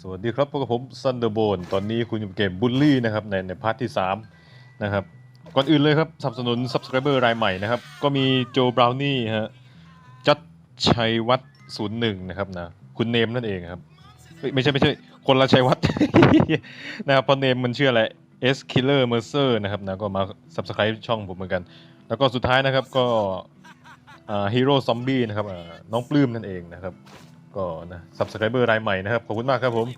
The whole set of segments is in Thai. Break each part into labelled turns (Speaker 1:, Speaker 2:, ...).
Speaker 1: สวัสดีครับพบกับผมซันเดอร์โบนตอนนี้คุณอยู่กับเกมบุลลี่นะครับในในพาร์ทที่ 3 นะครับ ก่อนอื่นเลยครับสนับสนุน subscriber รายใหม่นะครับ ก็มีโจบราวนี่ฮะจัดชัยวัฒน์ศูนย์หนึ่งนะครับนะคุณเนมนั่นเองครับ ไม่ใช่ไม่ใช่ คนละชัยวัฒน์นะครับเพราะเนมมันชื่ออะไร S Killer Mercer นะครับนะก็มา subscribe ช่องผมเหมือนกัน แล้วก็สุดท้ายนะครับก็ฮีโร่ซอมบี้นะครับน้องปลื้มนั่นเองนะครับ ก็นะ subscriber รายใหม่นะครับ ขอบคุณมากครับผม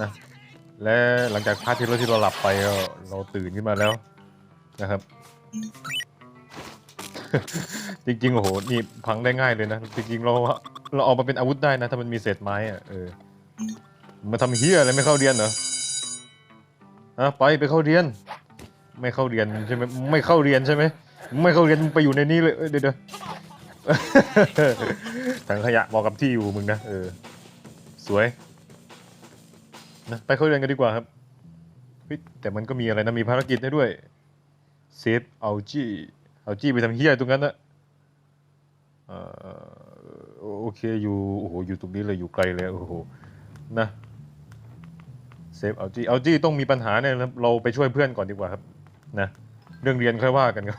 Speaker 1: นะและหลังจากพาร์ทที่เราที่เราหลับไปเราตื่นขึ้นมาแล้วนะครับ จริงๆโอ้โหนี่พังได้ง่ายเลยนะ จริงๆ เราเราเอามาเป็นอาวุธได้นะ ถ้ามันมีเศษไม้อะเออมาทำเฮียอะไรไม่เข้าเรียนเหรออะไปไปเข้าเรียน ไม่เข้าเรียนใช่ไหมไม่เข้าเรียนใช่ไหมไม่เข้าเรียนมึงไปอยู่ในนี้เลยเดี๋ยวเดี๋ยว ถังขยะบอกกับที่อยู่มึงนะเออ สวยนะไปเข้าเรียนกันดีกว่าครับเฮ้แต่มันก็มีอะไรนะมีภารกิจให้ด้วยเซฟเอาจี้เอาจี้ไปทำเฮียตรงนั้นนะเออโอเคอยู่โอ้โหอยู่ตรงนี้เลยอยู่ไกลเลยโอ้โหนะเซฟเอาจี้เอาจี้ต้องมีปัญหาเนี่ยครับเราไปช่วยเพื่อนก่อนดีกว่าครับ นะ เรื่องเรียนค่อยว่ากันครับ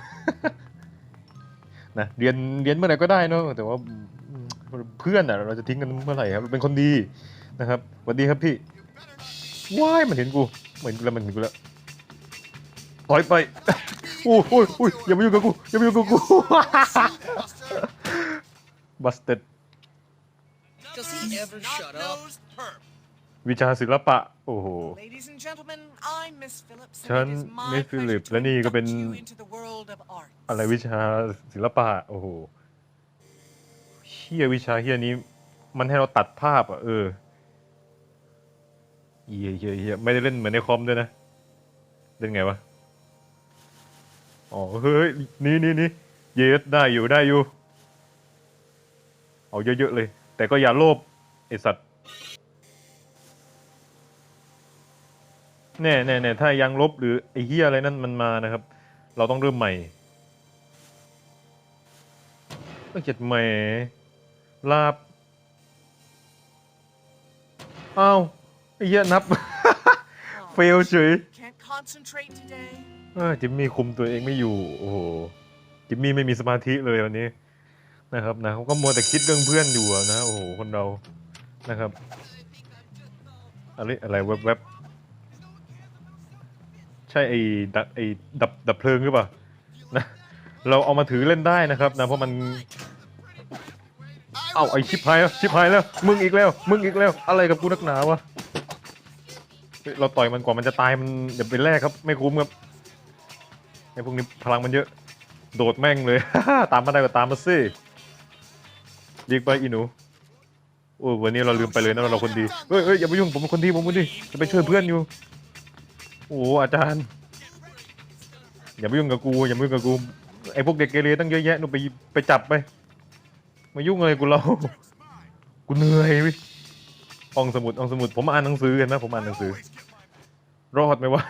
Speaker 1: นะเรียนเรียนเมื่อไหร่ก็ได้เนอะแต่ว่าเพื่อนอะเราจะทิ้งกันเมื่อไหร่ครับเป็นคนดีนะครับสวัสดีครับพี่ว้ายมันเห็นกูเหมือนกูแล้วมันเห็นกูแล้วถอยไปโอ้ยโอ้ยโอ้ยอย่ามายุ่งกับกูอย่ามายุ่งกับกูบัสเต็ด
Speaker 2: Does he ever shut up?
Speaker 3: Nosed perp.
Speaker 1: วิชาศิลปะ โอ้โห
Speaker 3: Ladies and gentlemen, I'm Miss Phillips. and
Speaker 1: ฉัน
Speaker 3: it is my
Speaker 1: Miss Phillips
Speaker 3: pleasure to
Speaker 1: และนี่ก็เป็น
Speaker 3: induct you into the world of art.
Speaker 1: อะไรวิชาศิลปะ โอ้โหเฮียวิชาเฮียนี้ มันให้เราตัดภาพอะ เออเฮียเฮียเฮียไม่ได้เล่นเหมือนในคอมด้วยนะ เล่นไงวะ อ๋อ เฮ้ย นี่นี่นี่เยสได้อยู่ได้อยู่ เอาเยอะๆเลย แต่ก็อย่าโลภไอสัตว์ แน่แน่แน่ถ้ายังลบหรือไอเฮียอะไรนั่นมันมานะครับ เราต้องเริ่มใหม่ต้องเจ็ดแหมลาบอ้าวไอ้เหี้ยนับ
Speaker 3: Oh,
Speaker 1: เฟลเฉย
Speaker 3: Can't concentrate today.
Speaker 1: เออจิมมี่คุมตัวเองไม่อยู่ โอ้โห จิมมี่ไม่มีสมาธิเลยวันนี้นะครับนะเขาก็มัวแต่คิดเรื่องเพื่อนอยู่อะนะ โอ้โห คนเรา นะครับ อะไรอะไรแวบแวบใช่ไอ้ดับไอ้ดับดับเพลิงหรือเปล่านะเราเอามาถือเล่นได้นะครับนะเพราะมันเอ้าไอ้ชิบหายแล้วชิบหายแล้ว มึงอีกแล้ว มึงอีกแล้ว อะไรกับกูนักหนาวะเราต่อยมันกว่ามันจะตายมันอย่าไปแลกครับ ไม่คุ้มครับไอ้พวกนี้พลังมันเยอะ โดดแม่งเลย ตามมาได้ก็ตามมาสิยิงไปอีหนูโอ้วันนี้เราลืมไปเลยนะเราคนดีเฮ้ยเฮ้ยอย่าไปยุ่งผมเป็นคนดีผมคนดีจะไปช่วยเพื่อนอยู่ โอ้อาจารย์ อย่าไปยุ่งกับกูอย่ามายุ่งกับกูไอ้พวกเด็กเกเรตั้งเยอะแยะนู่นไปไปจับไปมายุ่งอะไรกูเรากูเหนื่อยวิอองสมุดอองสมุด ผมอ่านหนังสือเห็นไหมผมอ่านหนังสือ รอดไหมวะ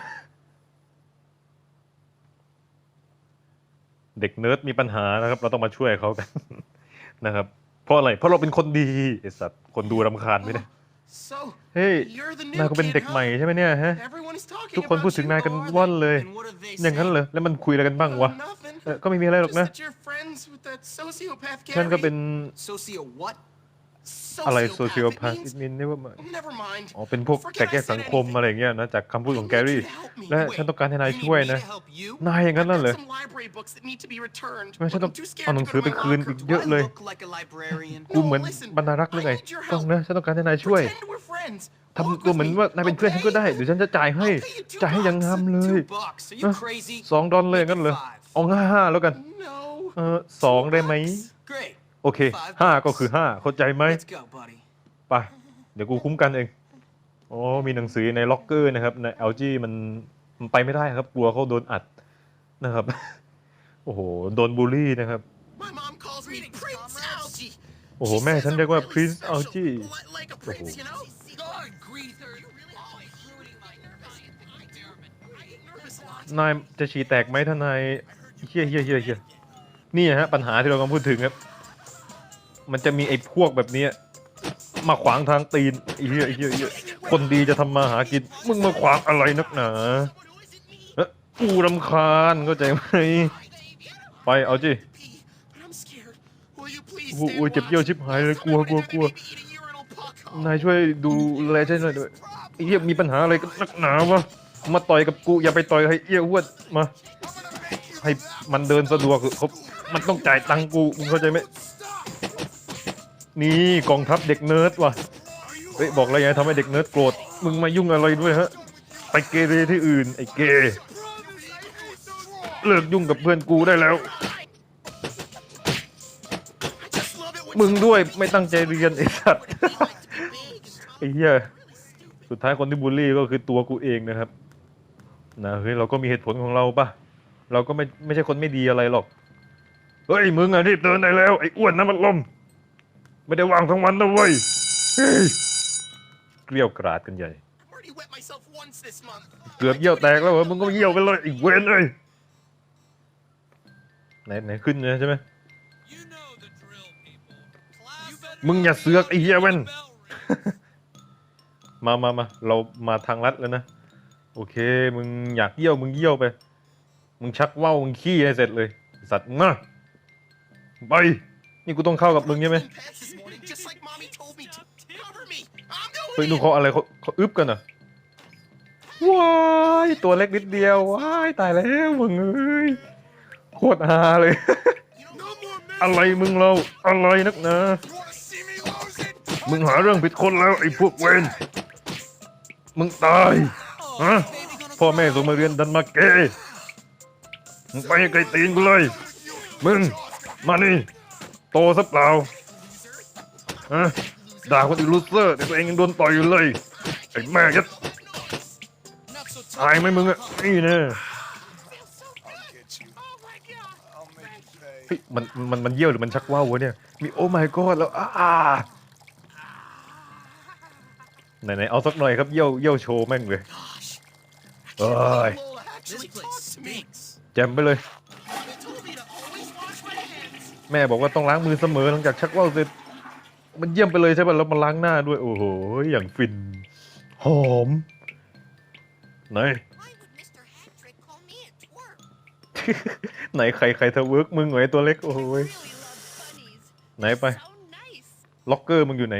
Speaker 1: เด็กเนิร์ดมีปัญหานะครับ เราต้องมาช่วยเขากันนะครับ เพราะอะไรเพราะเราเป็นคนดีไอสัตว์คนดูรำคาญไหมเนี่ย เฮ้ย
Speaker 3: you're the
Speaker 1: นาย
Speaker 3: new
Speaker 1: ก็เป็น
Speaker 3: kid,
Speaker 1: เด็กใหม่
Speaker 3: huh?
Speaker 1: ใช่ไหมเนี่ยฮะ
Speaker 3: Everyone is talking
Speaker 1: ทุกคน
Speaker 3: about
Speaker 1: พูดถึง
Speaker 3: you.
Speaker 1: นายกัน
Speaker 3: Oh,
Speaker 1: ว่อนเลย
Speaker 3: And what have they
Speaker 1: อย่างนั้น
Speaker 3: said?
Speaker 1: เหรอ แล้วมันคุยอะไรกันบ้างวะ
Speaker 3: Oh, nothing.
Speaker 1: เออก็ไม่มีอะไรหรอก
Speaker 3: Just
Speaker 1: นะ
Speaker 3: that you're friends with that sociopath
Speaker 1: ฉันก็เป็น
Speaker 2: Socio what?
Speaker 1: อะไร
Speaker 3: Sociopath.
Speaker 1: โซเชียล
Speaker 3: It
Speaker 1: พาส
Speaker 3: means-
Speaker 1: มินนี่ว่า
Speaker 3: Never mind.
Speaker 1: อ๋อเป็นพวกแตกแยกสังคมอะไรอย่างเงี้ยนะจากคำพูดของแกรี่ และฉันต้องการให้นายช่วยนะ นายอย่างนั้นน่ะเหรอ
Speaker 3: Some library books that need to be returned.
Speaker 1: ไม่ฉัน
Speaker 3: but
Speaker 1: ต้อง
Speaker 3: I'm too scared
Speaker 1: เอาหนัง
Speaker 3: to
Speaker 1: สือ
Speaker 3: go
Speaker 1: ไป
Speaker 3: to my
Speaker 1: คืน
Speaker 3: locker.
Speaker 1: อีกเยอะเลย
Speaker 2: look like a librarian?
Speaker 1: กูเหมือนบรรณารักษ์หรือไงฟังนะฉันต้องการให้นายช่วย
Speaker 3: Pretend we're friends.
Speaker 1: ทำตัวเหมือนว่านายเป็นเพื่อนฉันก็ได้เดี๋ยวฉันจะจ่ายให้จ่ายให้อยังงามเลย
Speaker 2: Two bucks. Are you crazy?
Speaker 1: สองดอลเลยงั้นเหรอเอาห้าห้าแล้วกัน
Speaker 3: No.
Speaker 1: เออสองได้ไหม
Speaker 2: Great.
Speaker 1: โอเคห้าก็คือห้าเข้าใจไหม
Speaker 2: Let's go, buddy.
Speaker 1: ไปเดี๋ยวกูคุ้มกันเองอ๋อมีหนังสือในล็อกเกอร์นะครับใน LG มันมันไปไม่ได้ครับ กลัวเขาโดนอัดนะครับ โอ้โห โดนบูลลี่นะครับ
Speaker 3: My mom calls me Prince Algie.
Speaker 1: โอ้โห แม่ฉันเรียกว่า Prince Algie
Speaker 3: Li- Like a prince, you know?
Speaker 2: God, greaser. You really are including my
Speaker 3: I get nervous a lot.
Speaker 1: นายจะฉี่แตกไหมถ้านายเฮี้ยเฮี้ยเฮี้ยเฮี้ยนี่ฮะปัญหาที่เรากำลังพูดถึงครับ มันจะมีไอ้พวกแบบเนี้ยมาขวางทางตีนไอ้เหี้ยไอ้เหี้ยไอ้เหี้ยคนดีจะทำมาหากิน มึงมาขวางอะไรนักหนาเอ๊ะกูรำคาญเข้าใจไหมไปเอาจิ
Speaker 3: Pee, but I'm scared. Will you please
Speaker 1: โอ้
Speaker 3: stay
Speaker 1: โหเจ็บเยี่ยวชิบหายเลยกลัวกลัวกลัว นายช่วยดูแลใช่หน่อยด้วยไอ้เหี้ยมีปัญหาอะไรกับนักหนาวะมาต่อยกับกูอย่าไปต่อยให้เอี้ยอ้วนมา ให้มันเดินสะดวกเขามันต้องจ่ายตังค์กูมึงเข้าใจไหม นี่กองทัพเด็กเนิร์ดว่ะเฮ้ยบอกอะไรไงทำให้เด็กเนิร์ดโกรธมึงมายุ่งอะไรด้วยฮะไปเกเรที่อื่นไอ้เกยเลิกยุ่งกับเพื่อนกูได้แล้ว มึงด้วยไม่ตั้งใจเรียนไอ้สัตว์ไอ้เหี้ยสุดท้ายคนที่บูลลี่ก็คือตัวกูเองนะครับนะเฮ้ยเราก็มีเหตุผลของเราปะเราก็ไม่ไม่ใช่คนไม่ดีอะไรหรอก เฮ้ยมึงอะรีบเดินได้แล้วไอ้อ้วนน้ำมันลม ไม่ได้วางทั้งวันนะเว้ยเฮ้ยเกลียวกราดกันใหญ่ เกือบเยี่ยวแตกแล้วเหรอมึงก็เยี่ยวไปเลยไอ้เวนเลยไหนไหนขึ้นเลยใช่ไหมมึงอย่าเสือกไอ้เหี้ยเว้น มามามาเรามาทางลัดแล้วนะ โอเค มึงอยากเยี่ยวมึงเยี่ยวไป มึงชักว่าวมึงขี้ให้เสร็จเลย สัตว์มาไป นี่กูต้องเข้ากับมึงใช่ไหมเฮ้ย
Speaker 3: doing
Speaker 1: นู่น
Speaker 3: it.
Speaker 1: เขาอะไรเขาเขาอึบกันอะว้ายตัวเล็กนิดเดียวว้ายตายแล้วมึงเอ้ยโคตรฮาเลย อะไรมึงเราอะไรนักนา
Speaker 3: You wanna see me lose it?
Speaker 1: มึงหาเรื่องผิดคนแล้วไอ้พวกเวนมึงตาย
Speaker 2: Oh,
Speaker 1: Huh?
Speaker 2: baby gonna
Speaker 1: พ่อแม่ส่งมาเรียนดันมาเกมึงไปไกลตีนกูเลย มึงมานี่ โตซะเปล่าฮะด่าคนอื่นลูเซอร์แต่ตัวเองยังโดนต่อยอยู่เลยไอ้แม่ยัด
Speaker 2: not so
Speaker 1: ตายไหมมึงอะนี่แน่เฮ้ยมันมันมันเยี่ยวหรือมันชักว่าววะเนี่ย มีโอ้ my god แล้วอ้าไหนไหนเอาสักหน่อยครับเยี่ยวเยี่ยวโชว์แม่งเลย
Speaker 3: Gosh.
Speaker 1: เอ้ย
Speaker 3: Lola actually talk to me.
Speaker 1: แจมไปเลย แม่บอกว่าต้องล้างมือเสมอหลังจากชักว่าวเสร็จ มันเยี่ยมไปเลยใช่ป่ะแล้วมาล้างหน้าด้วย โอ้โห อย่างฟิน หอมไหนไหนใครใครเธอเวิร์กมึงเหรอไอ้ตัวเล็กโอ้โห
Speaker 4: Really love bunnies.
Speaker 1: ไหนไป ล็อกเกอร์มึงอยู่ไหน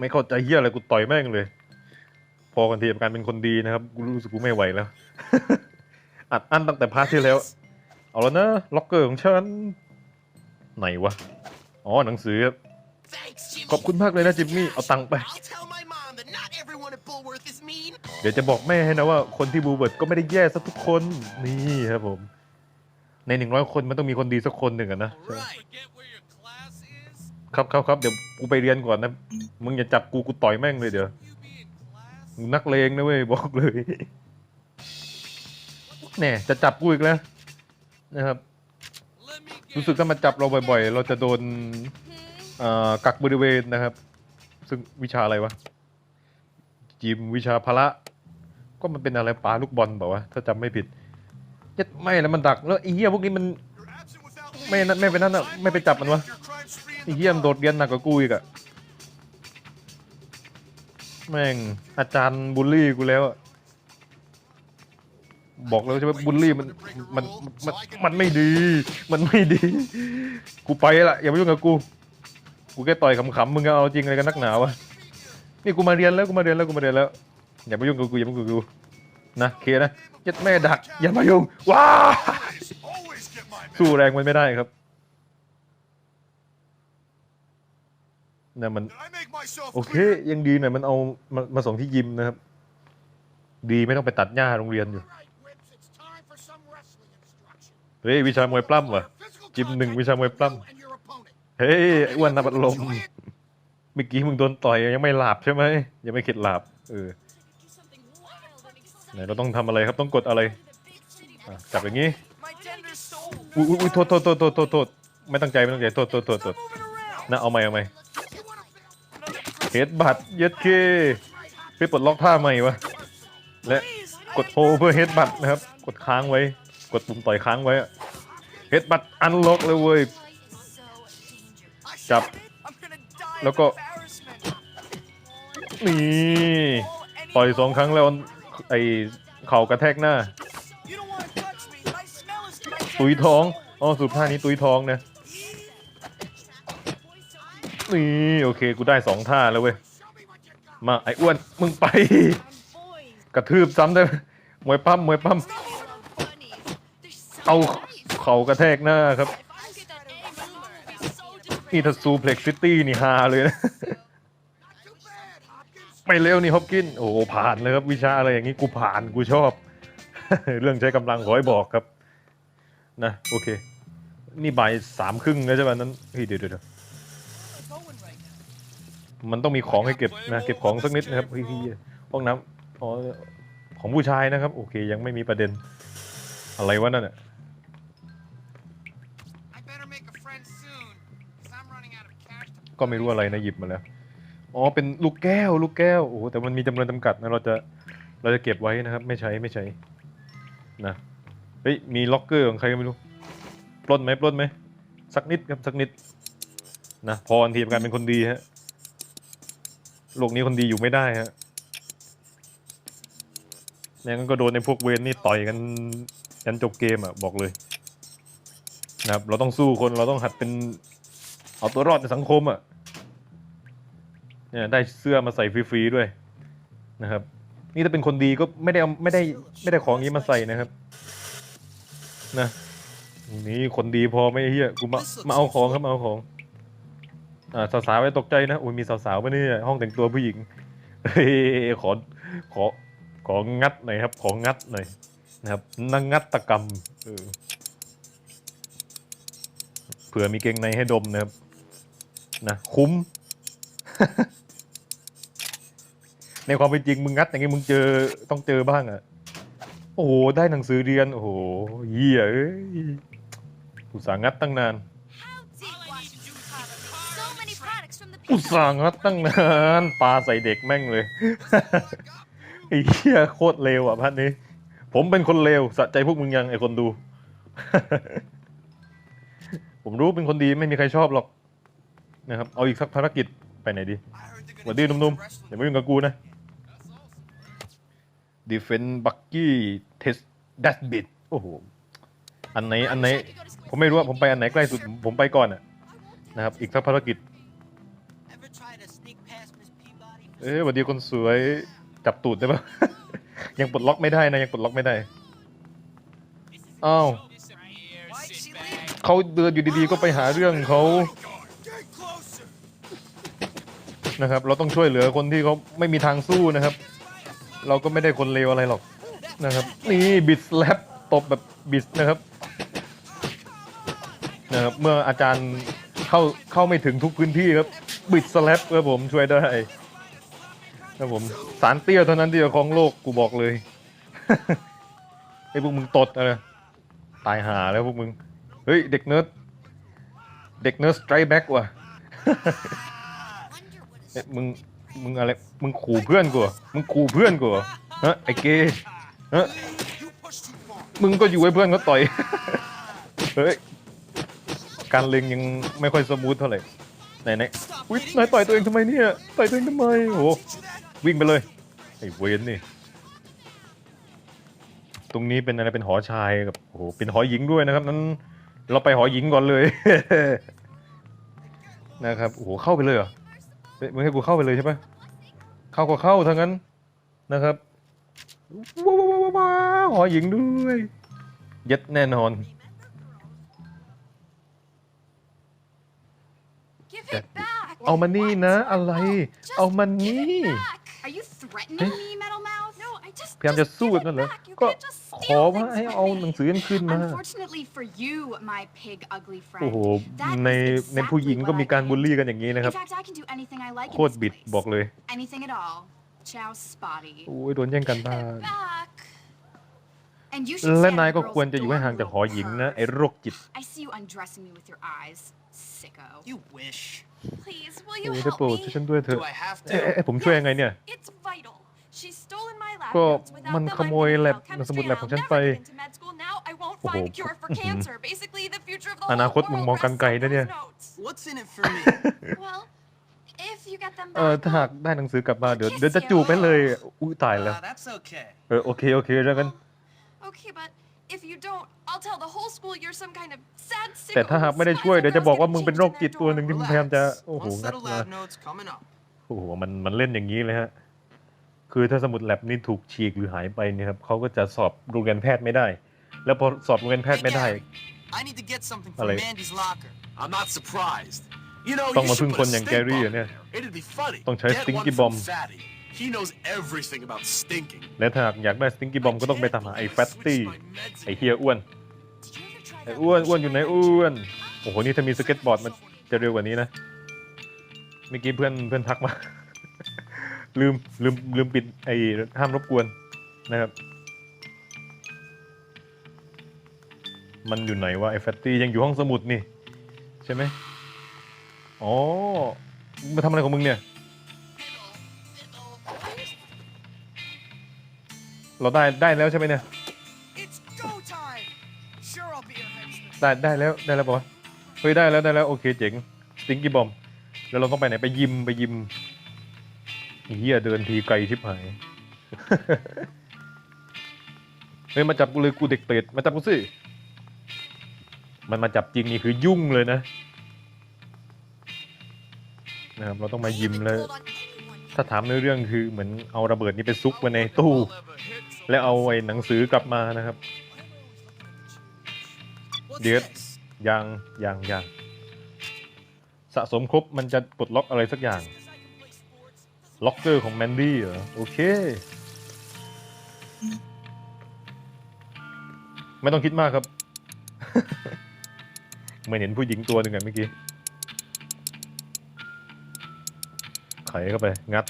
Speaker 1: ไม่เข้าใจเฮียอะไรกูต่อยแม่งเลย พอกันทีกับการเป็นคนดีนะครับ กูรู้สึกกูไม่ไหวแล้ว อัดอั้นตั้งแต่พาร์ทที่แล้ว เอาแล้วนะล็อกเกอร์ของฉัน ไหนวะ อ๋อหนังสือ
Speaker 3: Thanks, Jimmy.
Speaker 1: ขอบคุณมากเลยนะจิมมี่ เอาตังค์ไป
Speaker 3: I'll tell my mom that not everyone at Bullworth is mean.
Speaker 1: เดี๋ยวจะบอกแม่ให้นะว่าคนที่บูเบิร์ตก็ไม่ได้แย่ซะทุกคน นี่ครับผม ในหนึ่งร้อยคนมันต้องมีคนดีสักคนหนึ่งอะนะ
Speaker 2: Right. Forget where your class is?
Speaker 1: ครับครับครับเดี๋ยวกูไปเรียนก่อนนะ มึงอย่าจับกูกูต่อยแม่งเลยเดี๋ยว
Speaker 2: You be in class?
Speaker 1: มึงนักเลงนะเว้ยบอกเลย แน่จะจับกูอีกแล้ว นะครับ
Speaker 2: Let me
Speaker 1: รู้สึก
Speaker 2: guess.
Speaker 1: ถ้ามาจับเราบ่อย ๆ เราจะโดนเอ่อกักบริเวณนะครับ ซึ่งวิชาอะไรวะ จิมวิชาพละ ก็มันเป็นอะไรปลาลูกบอลบอกว่าวะถ้าจำไม่ผิดเย็ดไม่แล้วมันดักแล้วไอ้เหี้ยพวกนี้มันไม่นั่นไม่ไปนั่นอะไม่ไปจับมันวะไอ้เหี้ยมันโดดเรียนหนักกว่ากูอีกอะแม่งอาจารย์บูลลี่กูแล้วอะ บอกเลยใช่ไหมบูลลี่มันมันมันมันไม่ดี มันไม่ดี กูไปละอย่ามายุ่งกับกู กูแค่ต่อยขำๆมึงเอาจริงอะไรกันนักหนาวะนี่กูมาเรียนแล้วกูมาเรียนแล้วกูมาเรียนแล้ว อย่ามายุ่งกับกูอย่ามายุ่งกับกูนะเคนะยัดแม่ดัก อย่ามายุ่งว้าสู้แรงมันไม่ได้ครับเนี่ยมันโอเค ยังดีหน่อยมันเอามามาส่งที่ยิมนะครับ ดีไม่ต้องไปตัดหญ้าโรงเรียนอยู่ เฮ้ยวิชามวยปล้ำว่ะ
Speaker 3: Physical
Speaker 1: Jim
Speaker 3: contact
Speaker 1: Ning, วิชามวยปล้ำเฮ้ยไอ้วนนับลมเมื่อกี้มึงโดนต่อยยังไม่หลับใช่ไหมยังไม่เข็ดหลับเออไหนเราต้องทำอะไรครับต้องกดอะไรจับอย่างนี้อุ้ยอุ้ยโทษโทษโทษโทษโทษโทษไม่ตั้งใจไม่ตั้งใจโทษโทษโทษโทษนะเอาใหม่เอาใหม่
Speaker 3: You wanna feel another
Speaker 1: เฮดบัตเย็ดเคไปปลดล็อกท่าใหม่วะและกดโฮเพื่อเฮดบัตนะครับ กดค้างไว้ กดปุ่มต่อยค้างไว้เฮดบัตอันล็อกเลยเว้ย จับ แล้วก็ นี่ต่อยสองครั้งแล้ว ไอเข่ากระแทกหน้า ตุยท้อง อ๋อสูตรท่านี้ตุยท้องนะนี่โอเค กูได้สองท่าแล้วเว้ย มาไอ้อ้วน มึงไป กระทืบซ้ำได้ไหมมวยปั้มมวยปั้ม เอาเข่ากระแทกหน้าครับนี่ถ้าซูเพล็กซิตี้นี่ฮาเลยนะไม่เร็วนี่ฮอปกิน โอ้โหผ่านเลยครับ วิชาอะไรอย่างนี้กูผ่านกูชอบ เรื่องใช้กำลังขอให้บอกครับ นะ โอเค นี่บ่ายสามครึ่งแล้วใช่ไหมนั้นเฮ้ยเดี๋ยวเดี๋ยวเดี๋ยวมันต้องมีของให้เก็บนะ เก็บของสักนิดนะครับเฮ้ยห้องน้ำอ๋อของผู้ชายนะครับ โอเค ยังไม่มีประเด็น อะไรวะนั่นอะ ก็ไม่รู้อะไรนะหยิบมาแล้ว อ๋อ เป็นลูกแก้ว ลูกแก้ว โอ้โห แต่มันมีจำนวนจำกัดนะ เราจะ เราจะเก็บไว้นะครับ ไม่ใช้ ไม่ใช้ นะ เฮ้ย มีล็อกเกอร์ของใครก็ไม่รู้ ปล้นไหมปล้นไหม สักนิดครับ สักนิด นะ พรทีมกันเป็นคนดีฮะ โลกนี้คนดีอยู่ไม่ได้ฮะแม่งั้นก็โดนในพวกเวรนี่ต่อยกันยันจบเกมอะ บอกเลยนะครับ เราต้องสู้คน เราต้องหัดเป็น เอาตัวรอดในสังคมอะเนี่ยได้เสื้อมาใส่ฟรีๆด้วยนะครับ นี่ถ้าเป็นคนดีก็ไม่ได้เอาไม่ได้ไม่ได้ของนี้มาใส่นะครับ นะนี่คนดีพอไม่เฮียกูมามาเอาของครับมาเอาของอ่าสาวๆไม่ตกใจนะอุ้ยมีสาวๆมาเนี่ยห้องแต่งตัวผู้หญิงเฮ้ยขอขอของงัดหน่อยครับ ของงัดหน่อยนะครับนังงัดตกรรมเผื่อมีเกงในให้ดมนะครับ นะคุ้ม ในความเป็นจริงมึงงัดอย่างงี้มึงเจอต้องเจอบ้างอะโอ้โห ได้หนังสือเรียน โอ้โหเหี้ยเอ้ยอุตส่าห์งัดตั้งนาน อุตส่าห์งัดตั้งนานปลาใส่เด็กแม่งเลย ไอ้เหี้ยโคตรเลวอะพัดนี้ ผมเป็นคนเลวสะใจพวกมึงยังไอ้คนดู ผมรู้เป็นคนดีไม่มีใครชอบหรอก นะครับเอาอีกสักภารกิจไปไหนดีหวัดดีหนุ่มๆอย่ามายุ่งกับกูนะ Defense Bucky Test Dash Bit โอ้โห อันไหนอันไหน ผมไม่รู้ว่าผมไปอันไหนใกล้สุดผมไปก่อนอะนะครับ อีกสักภารกิจ เอ้ยหวัดดีคนสวยจับตูดได้ปะยังปลดล็อกไม่ได้นะยังปลดล็อกไม่ได้อ้าวเขาเดินอยู่ดีๆก็ไปหาเรื่องเขา นะครับ เราต้องช่วยเหลือคนที่เขาไม่มีทางสู้นะครับ เราก็ไม่ได้คนเลวอะไรหรอกนะครับ นี่บิดแลปตบแบบบิดนะครับนะครับ เมื่ออาจารย์เข้าเข้าไม่ถึงทุกพื้นที่ครับบิดสแลปครับผมช่วยได้ครับผมสารเตี้ยเท่านั้นที่จะครองโลกกูบอกเลยไอ้พวกมึงตดอะไรตายหาแล้วพวกมึง เฮ้ย เด็กเนิร์ด เด็กเนิร์ดสไตร์แบ็กว่ะ เอ๊ะมึงมึงอะไรมึงขู่เพื่อนกูเหรอมึงขู่เพื่อนกูเหรอฮะไอ้เกย์ฮะมึงก็อยู่ให้เพื่อนเขาต่อย เฮ้ยการเล็งยังไม่ค่อยสมูทเท่าไหร่ไหนไหนอุ้ยนายต่อยตัวเองทำไมเนี่ยต่อยตัวเองทำไมโอ้โหวิ่งไปเลยไอ้เวนนี่ ตรงนี้เป็นอะไรเป็นหอชายกับโอ้โหเป็นหอหญิงด้วยนะครับนั้น เราไปหอหญิงก่อนเลย นะครับโอ้โหเข้าไปเลยเหรอ เฮ้ยมึงให้กูเข้าไปเลยใช่ปะเข้าก็เข้าทั้งนั้นนะครับว้าวว้าวว้าวว้าวหอหญิงด้วยเย็ดแน่นอน
Speaker 4: Give
Speaker 1: That-
Speaker 4: it back.
Speaker 1: เอามานี่นะ อะไร
Speaker 4: Just
Speaker 1: เอามา
Speaker 4: give
Speaker 1: นี่
Speaker 4: it back. Are you threatening me, Metal Mouth? No, I just
Speaker 1: พยายามจะ
Speaker 4: just
Speaker 1: สู้
Speaker 4: give
Speaker 1: กัน
Speaker 4: it
Speaker 1: นั่นเหรอ
Speaker 4: back. You
Speaker 1: ก็
Speaker 4: can't just
Speaker 1: ขอ
Speaker 4: steal
Speaker 1: ว่า
Speaker 4: things
Speaker 1: ให้
Speaker 4: from
Speaker 1: เอา
Speaker 4: me.
Speaker 1: หนังสือกันขึ้นมา
Speaker 4: Unfortunately for you, my pig ugly
Speaker 1: โอ้
Speaker 4: friend.
Speaker 1: โห
Speaker 4: That
Speaker 1: ใน
Speaker 4: is
Speaker 1: ในผู้หญิง
Speaker 4: exactly
Speaker 1: ก็
Speaker 4: what
Speaker 1: มี
Speaker 4: I
Speaker 1: การ
Speaker 4: did.
Speaker 1: บูลลี่กันอย่างนี้นะ
Speaker 4: In
Speaker 1: ครับ
Speaker 4: fact, I can do anything I like
Speaker 1: โค
Speaker 4: in
Speaker 1: ตร
Speaker 4: this
Speaker 1: บิด
Speaker 4: place.
Speaker 1: บอกเลย
Speaker 4: Anything at all. Ciao, Spotty.
Speaker 1: โอ้ยโดนแย่งกันบ้าน
Speaker 4: Back. And you should
Speaker 1: และ
Speaker 4: stand
Speaker 1: นาย
Speaker 4: at the
Speaker 1: ก็
Speaker 4: girl's
Speaker 1: ควรจะอยู่ให้
Speaker 4: door,
Speaker 1: ห่าง
Speaker 4: you
Speaker 1: จากหอ
Speaker 4: little
Speaker 1: หญิงนะ
Speaker 4: perv.
Speaker 1: ไอ้โรคจิต
Speaker 4: I see you undressing me with your eyes, sicko.
Speaker 3: You wish.
Speaker 4: Please, will
Speaker 1: โอ้
Speaker 4: you
Speaker 1: ยได้
Speaker 4: help
Speaker 1: โปรด
Speaker 4: me?
Speaker 1: ช่วยฉันด้วยเถ
Speaker 3: Do
Speaker 1: อะ
Speaker 3: I have
Speaker 1: เอ๊ะ
Speaker 3: to?
Speaker 1: เอ๊ะผมช่วยยังไงเนี่ย
Speaker 5: It's vital. She's stolen my lab
Speaker 1: ก็
Speaker 5: notes without
Speaker 1: มัน
Speaker 5: them.
Speaker 1: ข
Speaker 5: I'm
Speaker 1: โมย
Speaker 5: gonna
Speaker 1: แลบ
Speaker 5: fail
Speaker 1: สมุด
Speaker 5: chemistry
Speaker 1: แลบ
Speaker 5: and
Speaker 1: ของ
Speaker 5: I'll
Speaker 1: ฉัน
Speaker 5: never
Speaker 1: ไป
Speaker 5: get into med school now. I won't
Speaker 1: Oh,
Speaker 5: find a cure for
Speaker 1: mhm.
Speaker 5: cancer. Basically, the future of the
Speaker 1: อนา
Speaker 5: whole
Speaker 1: คตมึง
Speaker 5: world
Speaker 1: มองกัน
Speaker 5: rests
Speaker 1: ไกล
Speaker 5: on
Speaker 1: นะเนี่ย
Speaker 5: those notes.
Speaker 3: What's in it for me?
Speaker 5: Well, if you get them
Speaker 1: เออ
Speaker 5: back,
Speaker 1: ถ้าหาก
Speaker 5: I'll-
Speaker 1: ได้หนังสือกลับมาเดี๋ยวเดี๋ยวจะจูบไปเลย อุ้ยตายแล้ว
Speaker 3: Ah, that's okay.
Speaker 1: เออโอเคโอเคแล้วกัน
Speaker 5: Okay, but if you don't, I'll tell the whole school you're some kind of sad sick.
Speaker 1: แต่ถ้าหากไม่ได้ช่วยเดี๋ยวจะบอกว่ามึงเป็นโรคจิตตัวหนึ่งที่มึงพยายามจะ
Speaker 3: Relax.
Speaker 1: โอ้โห
Speaker 3: One
Speaker 1: งั
Speaker 3: set
Speaker 1: ด
Speaker 3: of
Speaker 1: มา
Speaker 3: lab notes coming up.
Speaker 1: โอ้โห มันมันเล่นอย่างนี้เลยฮะ คือถ้าสมุดแลบนี่ถูกฉีกหรือหายไปเนี่ยครับเขาก็จะสอบโรงเรียนแพทย์ไม่ได้ แล้วพอสอบโรงเรียนแพทย์ไม่ได้
Speaker 3: I need to get something from
Speaker 1: Allee.
Speaker 3: Mandy's locker.
Speaker 6: I'm not surprised. You know,
Speaker 1: ต้อง
Speaker 6: you
Speaker 1: มา
Speaker 6: should
Speaker 1: พึ่ง
Speaker 6: put
Speaker 1: คน
Speaker 6: a
Speaker 1: อย่าง
Speaker 6: stink
Speaker 1: แกรี่
Speaker 6: bomb
Speaker 1: อะเนี่ย
Speaker 6: there. It'd be funny.
Speaker 1: ต้องใช้
Speaker 6: Get one
Speaker 1: stinky
Speaker 6: from
Speaker 1: bomb.
Speaker 6: Fatty. He knows everything about stinking.
Speaker 1: และถ้าหากอยากได้สติงกี้บอมก็ต้องไปตามหาไอ้แฟตตี้ไอ้เฮียอ้วน
Speaker 5: Did you ever try
Speaker 1: ไอ้
Speaker 5: that
Speaker 1: อ้วนอ้วน
Speaker 5: lotion
Speaker 1: อยู่ไหนอ้วนโอ้โหนี่ถ้ามีสเก็ตบอร์ดมันจะเร็วกว่านี้นะเมื่อกี้เพื่อนเพื่อนทักมา ลืมลืมลืมปิดไอ้ห้ามรบกวนนะครับ มันอยู่ไหนวะไอ้แฟตตี้ยังอยู่ห้องสมุดนี่ ใช่ไหมอ๋อมาทำอะไรของมึงเนี่ย เราได้ได้แล้วใช่ไหมเนี่ย
Speaker 3: sure
Speaker 1: ได้ได้แล้วได้แล้วปะวะเฮ้ยได้แล้วได้แล้วโอเคเจ๋งสติงกี้บอมแล้วเราต้องไปไหนไปยิมไปยิม เฮียเดินทีไกลชิบหาย เฮ้ยมาจับกูเลยกูเด็กเป็ดมาจับกูสิมันมาจับจริงนี่คือยุ่งเลยนะนะครับเราต้องมายิมแล้ว
Speaker 4: Hold on anyone.
Speaker 1: ถ้าถามในเรื่องคือเหมือนเอาระเบิดนี้ไปซุกไว้ในตู้ แล้วเอาไอ้หนังสือกลับมานะครับ
Speaker 3: What's
Speaker 1: Dude.
Speaker 3: this?
Speaker 1: ยังยังยังสะสมครบมันจะปลดล็อกอะไรสักอย่าง ล็อกเกอร์ของแมนดี้เหรอ โอเค ไม่ต้องคิดมากครับ เหมือนเห็นผู้หญิงตัวหนึ่งอะเมื่อกี้ ไขเข้าไป งัด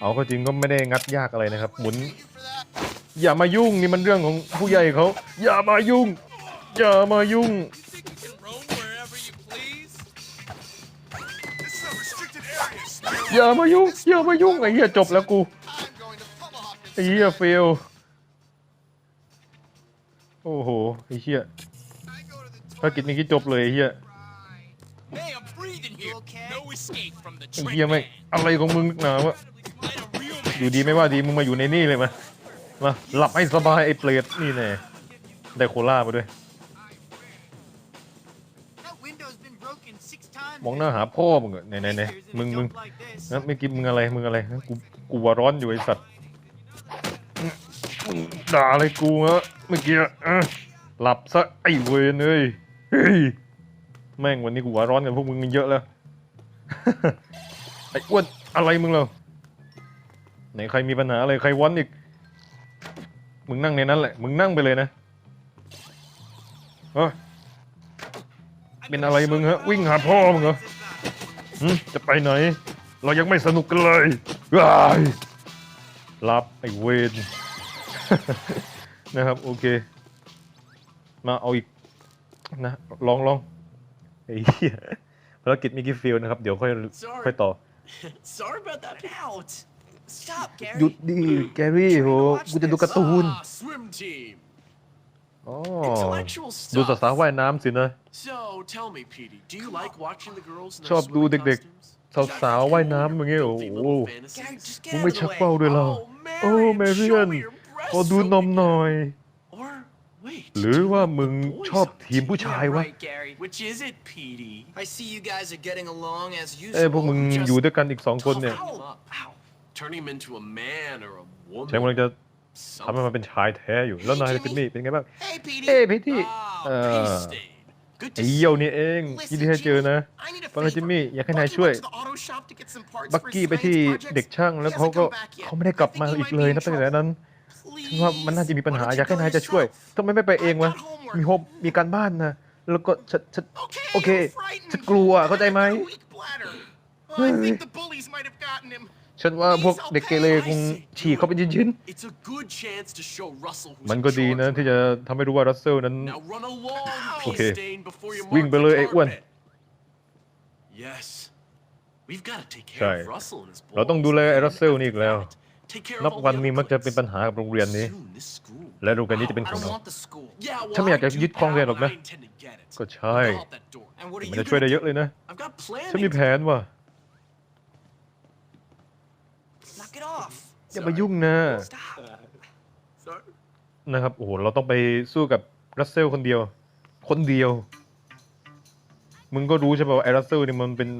Speaker 1: เอาก็จริงก็ไม่ได้งัดยากอะไรนะครับ หมุน อย่ามายุ่งนี่มันเรื่องของผู้ใหญ่เขา อย่ามายุ่ง อย่ามายุ่ง อย่ามายุ่งอย่ามายุ่งไอ้เหี้ยจบแล้วกูไอ้เหี้ยเฟลโอ้โหไอ้เหี้ยภารกิจนี้จบเลยไอ้เหี้ยไอ้เหี้ยไม่อะไรของมึงนักหนาวะอยู่ดีไม่ว่าดีมึงมาอยู่ในนี่เลยมามาหลับให้สบายไอ้เปรตนี่แน่ได้โคล่ามาด้วย มองหน้าหาพ่อมึงอะไหนไหนไหนมึงมึงนะเมื่อกี้มึงอะไรมึงอะไรกูกูหัวร้อนอยู่ไอสัตว์มึงด่าอะไรกูฮะเมื่อกี้อะหลับซะไอ้เวนเอ้ยเฮ้ยแม่งวันนี้กูหัวร้อนกับพวกมึงเยอะแล้วไอ้อ้วนอะไรมึงเราไหนใครมีปัญหาอะไรใครวอนอีก มึงนั่งในนั้นแหละ มึงนั่งไปเลยนะเฮ้ เป็นอะไรมึงฮะ วิ่งหาพ่อมึงเหรอหึจะไปไหน เรายังไม่สนุกกันเลยว้ายรับไอ้เวน นะครับ โอเค มาเอาอีก นะลองลองไอ้เหี้ยภารกิจมิกกี้ฟิลนะครับ เดี๋ยวค่อยค่อยต่อ
Speaker 6: Sorry about that.
Speaker 3: Out. Stop, Gary.
Speaker 1: หยุดดิแกรี่โหกูจะดูการ์ตูน
Speaker 6: Ah, swim team.
Speaker 1: อ๋อ
Speaker 6: Intellectual
Speaker 1: ดู
Speaker 6: stuff.
Speaker 1: สาวๆว่ายน้ำสินะ
Speaker 6: So tell me, Petey, do you like watching the girls in
Speaker 1: ชอบ
Speaker 6: their
Speaker 1: ดู
Speaker 6: swimming
Speaker 1: เด็ก
Speaker 6: costumes?
Speaker 1: ๆสาวๆว่ายน้ำอย่างเงี้ยโอ้
Speaker 6: Filthy
Speaker 1: โห
Speaker 6: little fantasies.
Speaker 3: Gary, just
Speaker 1: มึง
Speaker 3: get
Speaker 1: ไม่
Speaker 3: out of
Speaker 1: ชัก
Speaker 3: the
Speaker 1: เป้า
Speaker 3: way.
Speaker 1: ด้วยเหรอ
Speaker 6: Oh,
Speaker 1: โอ้
Speaker 6: Marion,
Speaker 1: แมเรีย
Speaker 6: show
Speaker 1: น
Speaker 6: me your breasts
Speaker 1: ขอดู
Speaker 6: so
Speaker 1: นม
Speaker 6: we
Speaker 1: หน่อย
Speaker 6: Or wait.
Speaker 1: หรือว่ามึง
Speaker 6: boys
Speaker 1: ชอบ
Speaker 6: on the
Speaker 1: ทีมผู้
Speaker 6: team?
Speaker 1: ชายวะ
Speaker 3: Right, Gary.
Speaker 6: Which is it, Petey?
Speaker 3: I see you guys are getting along as
Speaker 1: เอ้ยพวก
Speaker 3: usual.
Speaker 1: มึง
Speaker 6: just
Speaker 1: อยู่ด้วยกันอีกสองคนเนี่ย
Speaker 6: Toughen him up. Ow. Turn him into a man or a woman.
Speaker 1: ใช้กำลังจะ ทำให้มัน
Speaker 6: something.
Speaker 1: เป็นชายแท้อยู่ แล้วนายเป็นนี่เป็นไงบ้าง
Speaker 3: Hey, Petey.
Speaker 1: เอ้ยพี่ที่
Speaker 6: Oh,
Speaker 1: เอ่อ
Speaker 6: pea stain. Good
Speaker 1: ไอ้
Speaker 6: to
Speaker 1: เยี่ยว
Speaker 6: see
Speaker 1: นี่
Speaker 6: you.
Speaker 1: เองยิน
Speaker 3: Listen,
Speaker 1: ดีให้เจอนะ
Speaker 3: Jimmy, I need a
Speaker 1: ฟังนะจิม
Speaker 3: favor.
Speaker 1: มี่อยากให้นาย
Speaker 3: Bucky
Speaker 1: ช่วย
Speaker 3: went to the auto shop to get some parts
Speaker 1: บัก
Speaker 3: for
Speaker 1: กี้
Speaker 3: his
Speaker 1: ไปที่
Speaker 3: science projects.
Speaker 1: เด็กช่างแล้ว
Speaker 3: He
Speaker 1: เขา
Speaker 3: hasn't
Speaker 1: ก็
Speaker 3: come back yet.
Speaker 1: เขาไม่ได้กลับมา
Speaker 3: I think he
Speaker 1: อีก
Speaker 3: might
Speaker 1: เลย
Speaker 3: be in
Speaker 1: นะตั้งแต่
Speaker 3: trouble.
Speaker 1: นั้นฉันว่ามันน่าจะมีปัญหา
Speaker 3: Why don't
Speaker 1: อยากให้
Speaker 3: you
Speaker 1: นาย
Speaker 3: go
Speaker 1: จะช่วย
Speaker 3: yourself?
Speaker 1: ทำไมไม่ไปเองวะ
Speaker 3: I've got homework.
Speaker 1: มีโฮมมีการบ้านนะแล้วก็ฉันฉัน
Speaker 3: Okay,
Speaker 1: โอเค
Speaker 3: you're frightened.
Speaker 1: ฉันกลัวเข้าใจไหม
Speaker 3: I've got a weak bladder. Oh, I think the bullies might have gotten him.
Speaker 1: ฉันว่าพวกเด็กเกเรคงฉีกเขาเป็นชิ้น
Speaker 6: It's a good chance to show Russell
Speaker 1: ๆ
Speaker 6: who's
Speaker 1: มัน
Speaker 6: in
Speaker 1: ก็ดีนะ
Speaker 6: charge
Speaker 1: ที่จะทำให้รู้ว่ารัสเซลนั้น
Speaker 6: Now run along,
Speaker 3: Ow.
Speaker 6: pea
Speaker 1: Okay.
Speaker 6: stain, before you
Speaker 1: วิ่ง
Speaker 6: mark
Speaker 1: ไป
Speaker 6: the
Speaker 1: เลยไอ้อ้วน
Speaker 6: carpet. Yes. We've got to take
Speaker 1: ใช่
Speaker 6: care of Russell and his
Speaker 1: เราต้องดูแลไอ้รัสเซลนี่อีกแล้ว
Speaker 6: Damn it. Take care
Speaker 1: นั
Speaker 6: of
Speaker 1: บ
Speaker 6: all
Speaker 1: วัน
Speaker 6: the
Speaker 1: นี้
Speaker 6: other
Speaker 1: มักจะ
Speaker 6: crooks.
Speaker 1: เป็นปัญหากับโรงเรียนนี้
Speaker 6: Soon, this school.
Speaker 1: และโรงเรียนนี้จะเป็น
Speaker 3: I
Speaker 1: ของ
Speaker 3: don't
Speaker 1: เรา
Speaker 3: want the school.
Speaker 6: Yeah, well,
Speaker 1: ฉันไม่อยากจะ
Speaker 6: I do,
Speaker 1: ยึดครองเรียนหร
Speaker 6: pal,
Speaker 1: อกนะ
Speaker 6: and I intend to get it.
Speaker 1: ก็ใช่
Speaker 6: I'll help that door.
Speaker 3: And what are
Speaker 1: มัน
Speaker 3: you
Speaker 1: จะช่วยได้
Speaker 3: gonna
Speaker 1: เยอะเลยนะ
Speaker 6: I've got plans.
Speaker 1: ฉันมีแผนว่ะ
Speaker 3: it off.
Speaker 1: อย่ามายุ่งนะ
Speaker 3: Stop.
Speaker 6: Sorry.
Speaker 1: นะครับ โอ้โห เราต้องไปสู้กับรัสเซลคนเดียว คนเดียว มึงก็รู้ใช่ป่ะว่าไอ้รัสเซลนี่มันเป็น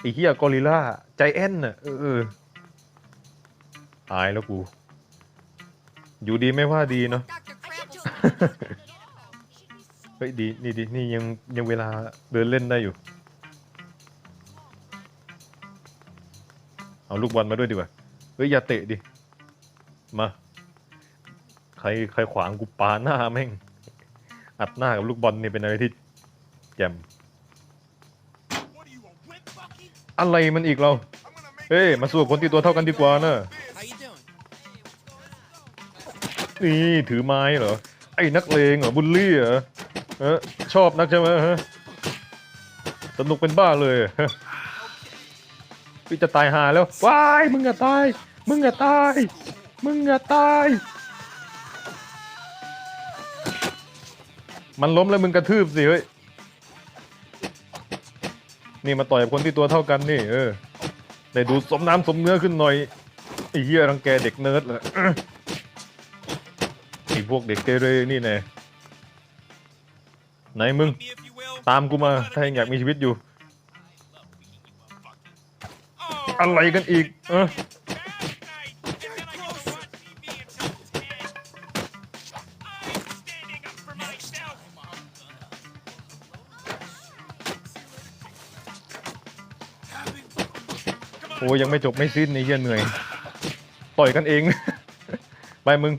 Speaker 1: ไอ้เหี้ยกอริลล่า ใจแอนน่ะ เออเออตายแล้วกู อยู่ดีไม่ว่าดีเนาะ
Speaker 4: Dr. Crabble.
Speaker 1: เฮ้ยดีนี่ดีนี่ยังยังเวลาเดินเล่นได้อยู่ เอาลูกบอลมาด้วยดีกว่า เฮ้ยอย่าเตะดิ มา ใครใครขวางกูปาหน้าแม่ง อัดหน้ากับลูกบอลนี่เป็นอะไรที่แจ่มอะไรมันอีกเรา เฮ้ย มาสู้กับคนที่ตัวเท่ากันดีกว่านะ นี่ถือไม้เหรอ ไอ้นักเลงเหรอบุลลี่เหรอเออชอบนักใช่ไหมฮะ สนุกเป็นบ้าเลยฮะ พี่จะตายหาแล้ววายมึงอย่าตาย มึงอย่าตาย มึงอย่าตาย มันล้มแล้วมึงกระทืบสิเฮ้ย นี่มาต่อยกับคนที่ตัวเท่ากันนี่เออได้ดูสมน้ำสมเนื้อขึ้นหน่อยไอ้เหี้ยรังแกเด็กเนิร์ดเลยไอ้พวกเด็กเกเรนี่แน่ไหนมึง ตามกูมาถ้ายังอยากมีชีวิตอยู่ อะไรกันอีก เออโอ้ยังไม่จบไม่สิ้นในเหี้ยเหนื่อย ต่อยกันเอง ไปมึง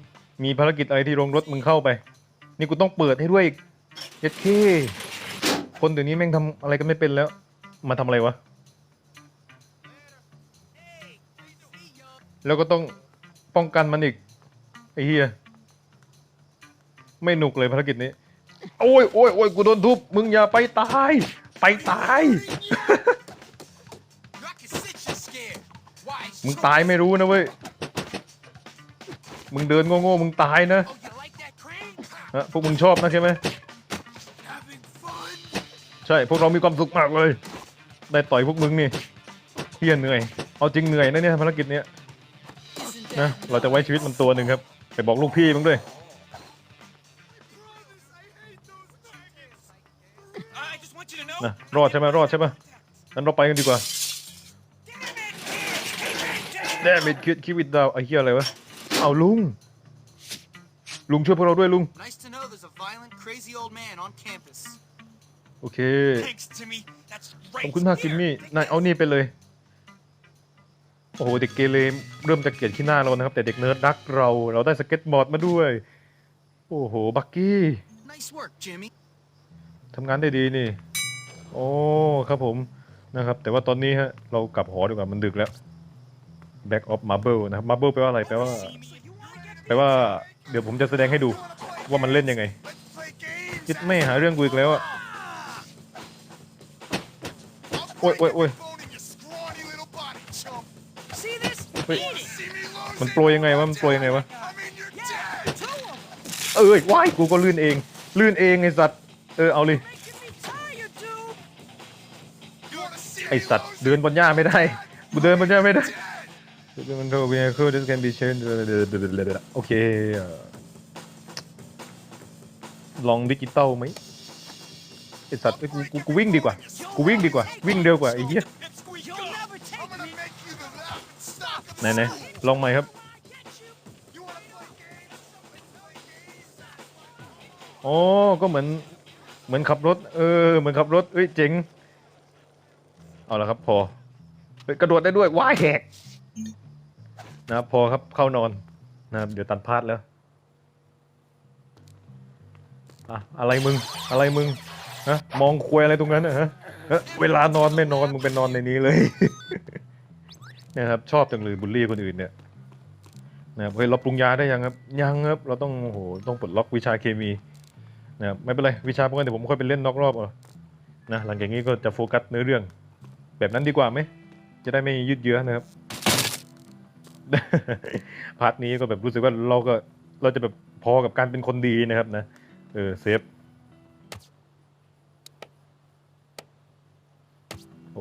Speaker 1: มีภารกิจอะไรที่โรงรถมึงเข้าไป นี่กูต้องเปิดให้ด้วยอีกเย็ดเคคนเดี๋ยวนี้แม่งทำอะไรกันไม่เป็นแล้ว มาทำอะไรวะ แล้วก็ต้องป้องกันมันอีกไอ้เฮียไม่หนุกเลยภารกิจนี้ โอ้ยโอ้ยโอ้ยกูโดนทุบมึงอย่าไปตาย ไปตาย มึงตายไม่รู้นะเว้ย มึงเดินโง่ๆมึงตายนะฮะพวกมึงชอบนะใช่ไหมใช่พวกเรามีความสุขมากเลย ได้ต่อยพวกมึงนี่เฮียเหนื่อย เอาจริงเหนื่อยนะเนี่ยภารกิจเนี้ย นะ
Speaker 3: that
Speaker 1: เราจะไว้ชีวิตมันตัวหนึ่งครับ ไปบอกลูกพี่มึงด้วย
Speaker 2: I just want you to know.
Speaker 1: นะรอดใช่ไหมรอดใช่ไหมงั้นเราไปกันดีกว่าแดมิดคิดคิวิดดาวไอ้เหี้ยอะไรวะ เอาลุง ลุงช่วยพวกเราด้วยลุง
Speaker 3: Nice to know there's a violent, crazy old man on campus.
Speaker 1: โอเค
Speaker 2: Thanks, Timmy. That's
Speaker 1: ขอบ
Speaker 2: great.
Speaker 1: คุณมากจิมมี่ นายเอานี่ไปเลย โอ้โหเด็กเกเรเริ่มจะเกลียดขี้หน้าเรานะครับ แต่เด็กเนิร์ดรักเรา เราได้สเก็ตบอร์ดมาด้วย โอ้โห บักกี้
Speaker 3: Nice work, Jimmy.
Speaker 1: ทำงานได้ดีนี่ โอ้ครับผมนะครับ แต่ว่าตอนนี้ฮะเรากลับหอดีกว่ามันดึกแล้ว Back of Marble นะครับ Marble แปลว่าอะไรแปลว่าแปลว่าเดี๋ยวผมจะแสดงให้ดูว่ามันเล่นยังไงคิดไม่หาเรื่องกูอีกแล้วอะโอ้ยโอ้ยโอ้ย เฮ้ยมันโปรยยังไงวะมันโปรยยังไงวะ
Speaker 2: Yeah, two of 'em.
Speaker 1: เอ้ยว้ายกูก็ลื่นเอง ลื่นเองไอสัตว์เออเอาเลย
Speaker 2: Making me tired, dude.
Speaker 1: ไอสัตว์เดินบนหญ้าไม่ได้กูเดินบนหญ้าไม่ได้มันก็ vehicle this can be changed โอเคเอ่อลองดิจิตอลไหมไอสัตว์เอ้ยกูกูกูวิ่งดีกว่ากูวิ่งดีกว่า วิ่งเร็วกว่าไอ้เหี้ย ไหนไหนลองใหม่ครับอ๋อก็เหมือน เหมือนขับรถ เออ เหมือนขับรถเอ้ยเจ๋ง เอาละครับพอเฮ้ยกระโดดได้ด้วย ว้ายแหกนะครับพอครับเข้านอนนะครับเดี๋ยวตัดพลาดแล้วอะอะไรมึงอะไรมึงฮะมองควยอะไรตรงนั้นนะฮะเอ้อเวลานอนไม่นอนมึงไปนอนในนี้เลย นะครับชอบจังเลยบูลลี่คนอื่นเนี่ยนะครับเฮ้ยเราปรุงยาได้ยังครับยังครับเราต้องโอ้โหต้องปลดล็อกวิชาเคมีนะครับไม่เป็นไรวิชาพวกนั้นเดี๋ยวผมค่อยไปเล่นนอกรอบเอานะหลังจากนี้ก็จะโฟกัสเนื้อเรื่อง แบบนั้นดีกว่าไหมจะได้ไม่ยืดเยื้อนะครับพาร์ทนี้ก็แบบรู้สึกว่าเราก็เราจะแบบพอกับการเป็นคนดีนะครับนะเออเซฟ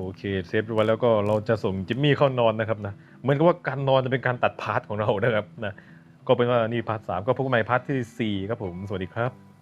Speaker 1: อเคเซฟไว้แล้วก็เราจะส่งจิมมี่เข้านอนนะครับนะเหมือนกับว่าการนอนจะเป็นการตัดพาร์ทของเรานะครับนะก็เป็นว่านี่พาร์ทสามก็พบกันใหม่พาร์ทที่สี่ครับผมสวัสดีครับ